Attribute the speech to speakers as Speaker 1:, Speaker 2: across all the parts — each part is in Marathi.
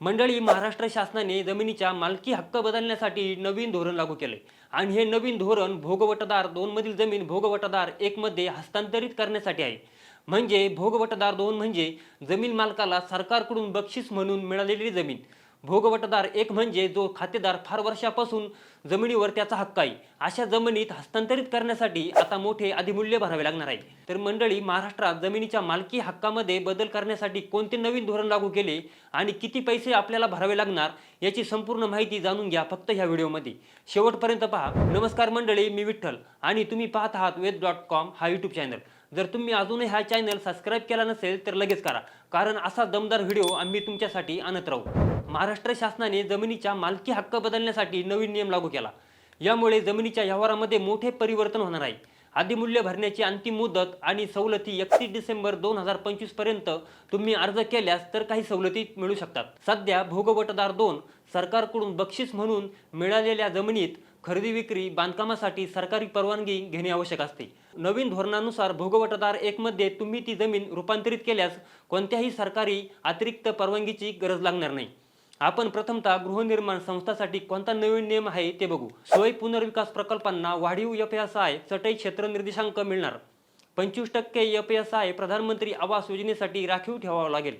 Speaker 1: मंडळी महाराष्ट्र शासनाने जमिनीच्या मालकी हक्क बदलण्यासाठी नवीन धोरण लागू केले. आणि हे नवीन धोरण भोगवटदार दोन मधील जमीन भोगवटदार एकमध्ये हस्तांतरित करण्यासाठी आहे. म्हणजे भोगवटदार दोन म्हणजे जमीन मालकाला सरकारकडून बक्षीस म्हणून मिळालेली जमीन. भोगवटदार एक म्हणजे जो खातेदार फार वर्षापासून जमिनीवर त्याचा हक्क आहे. अशा जमिनीत हस्तांतरित करण्यासाठी आता मोठे अधिमूल्य भरावे लागणार आहे. तर मंडळी महाराष्ट्रात जमिनीच्या मालकी हक्कामध्ये बदल करण्यासाठी कोणते नवीन धोरण लागू केले आणि किती पैसे आपल्याला भरावे लागणार याची संपूर्ण माहिती जाणून घ्या फक्त ह्या व्हिडिओमध्ये. शेवटपर्यंत पहा. नमस्कार मंडळी मी विठ्ठल आणि तुम्ही पाहत आहात वेद डॉट कॉम हा यूट्यूब चॅनल जर तुम्ही अजूनही हा चॅनल सबस्क्राईब केला नसेल तर लगेच करा कारण असा दमदार व्हिडिओ आम्ही तुमच्यासाठी आणत राहू. महाराष्ट्र शासनाने जमिनीच्या मालकी हक्क बदलण्यासाठी नवीन नियम लागू केला. यामुळे जमिनीच्या व्यवहारामध्ये मोठे परिवर्तन होणार आहे. आदिमूल्य भरण्याची अंतिम मुदत आणि सवलती एकतीस डिसेंबर दोन हजार पंचवीसपर्यंत तुम्ही अर्ज केल्यास तर काही सवलती मिळू शकतात. सध्या भोगवटदार दोन सरकारकडून बक्षीस म्हणून मिळालेल्या जमिनीत खरेदी विक्री बांधकामासाठी सरकारी परवानगी घेणे आवश्यक असते. नवीन धोरणानुसार भोगवटदार एक मध्ये तुम्ही ती जमीन रूपांतरित केल्यास कोणत्याही सरकारी अतिरिक्त परवानगीची गरज लागणार नाही. आपण प्रथमतः गृहनिर्माण संस्थासाठी कोणता नवीन नियम आहे ते बघू. सोय पुनर्विकास प्रकल्पांना वाढीव एफ एस आय चटई क्षेत्र निर्देशांक मिळणार. पंचवीस टक्के एफ एस आय प्रधानमंत्री आवास योजनेसाठी राखीव ठेवावं लागेल.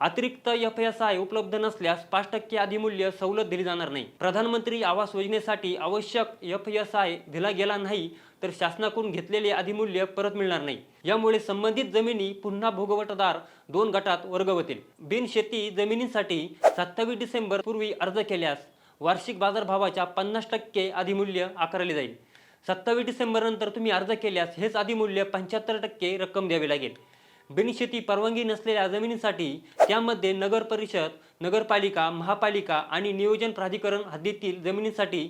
Speaker 1: अतिरिक्त एफ एस आय उपलब्ध नसल्यास पाच टक्के अधिमूल्य सवलत दिली जाणार नाही. प्रधानमंत्री आवास योजनेसाठी आवश्यक एफ एस आय दिला गेला नाही तर शासनाकडून घेतलेले अधिमूल्य परत मिळणार नाही. यामुळे संबंधित जमिनी पुन्हा भोगवटदार दोन गटात वर्ग होतील बिनशेती जमिनींसाठी सत्तावीस डिसेंबर पूर्वी अर्ज केल्यास वार्षिक बाजारभावाच्या पन्नास टक्के अधिमूल्य आकारले जाईल. सत्तावीस डिसेंबर नंतर तुम्ही अर्ज केल्यास हेच अधिमूल्य पंच्याहत्तर टक्के रक्कम द्यावी लागेल. बिनशेती परवानगी नसलेल्या जमिनींसाठी त्यामध्ये नगर परिषद नगरपालिका महापालिका आणि नियोजन प्राधिकरण हद्दीतील जमिनींसाठी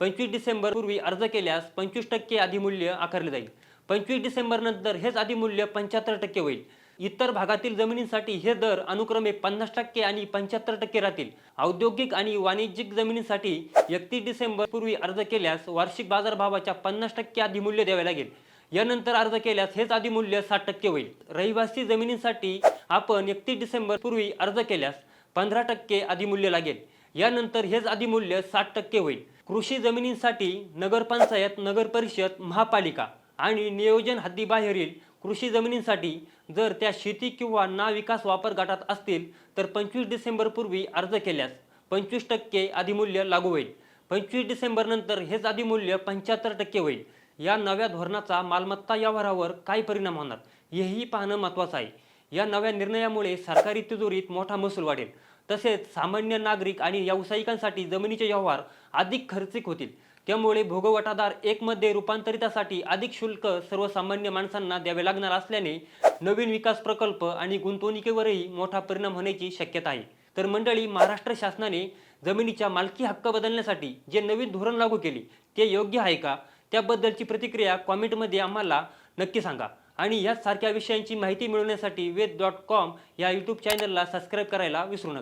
Speaker 1: पंचवीस डिसेंबर पूर्वी अर्ज केल्यास पंचवीस टक्के अधिमूल्य आकारले जाईल. पंचवीस डिसेंबरनंतर हेच अधिमूल्य पंच्याहत्तर टक्के होईल. इतर भागातील जमिनींसाठी हे दर अनुक्रमे पन्नास टक्के आणि पंच्याहत्तर टक्के राहतील. औद्योगिक आणि वाणिज्यिक जमिनींसाठी एकतीस डिसेंबर पूर्वी अर्ज केल्यास वार्षिक बाजारभावाच्या पन्नास टक्के अधिमूल्य द्यावे लागेल. यानंतर अर्ज केल्यास हेच अधिमूल्य साठ टक्के होईल. रहिवासी जमिनींसाठी आपण एकतीस डिसेंबर पूर्वी अर्ज केल्यास पंधरा टक्के अधिमूल्य लागेल. यानंतर हेच अधिमूल्य साठ टक्के होईल. कृषी जमिनींसाठी नगरपंचायत नगर परिषद महापालिका आणि नियोजन हद्दीबाहेरील कृषी जमिनींसाठी जर त्या शेती किंवा ना विकास वापर गटात असतील तर पंचवीस डिसेंबर पूर्वी अर्ज केल्यास पंचवीस टक्के अधिमूल्य लागू होईल. पंचवीस डिसेंबर नंतर हेच अधिमूल्य पंच्याहत्तर टक्के होईल. या नव्या धोरणाचा मालमत्ता व्यवहारावर काय परिणाम होणार? हेही पाहणं महत्त्वाचं आहे. या नव्या निर्णयामुळे सरकारी तिजोरीत मोठा महसूल वाढेल. तसेच सामान्य नागरिक आणि व्यावसायिकांसाठी जमिनीचे व्यवहार अधिक खर्चिक होतील. त्यामुळे भोगवटादार एकमध्ये रूपांतरितासाठी अधिक शुल्क सर्वसामान्य माणसांना द्यावे लागणार असल्याने नवीन विकास प्रकल्प आणि गुंतवणुकीवरही मोठा परिणाम होण्याची शक्यता आहे. तर मंडळी महाराष्ट्र शासनाने जमिनीच्या मालकी हक्क बदलण्यासाठी जे नवीन धोरण लागू केले ते योग्य आहे का? त्याबद्दलची प्रतिक्रिया कॉमेंटमध्ये आम्हाला नक्की सांगा. आणि यासारख्या विषयांची माहिती मिळवण्यासाठी वेद डॉट कॉम या यूट्यूब चॅनलला सबस्क्राईब करायला विसरू नका.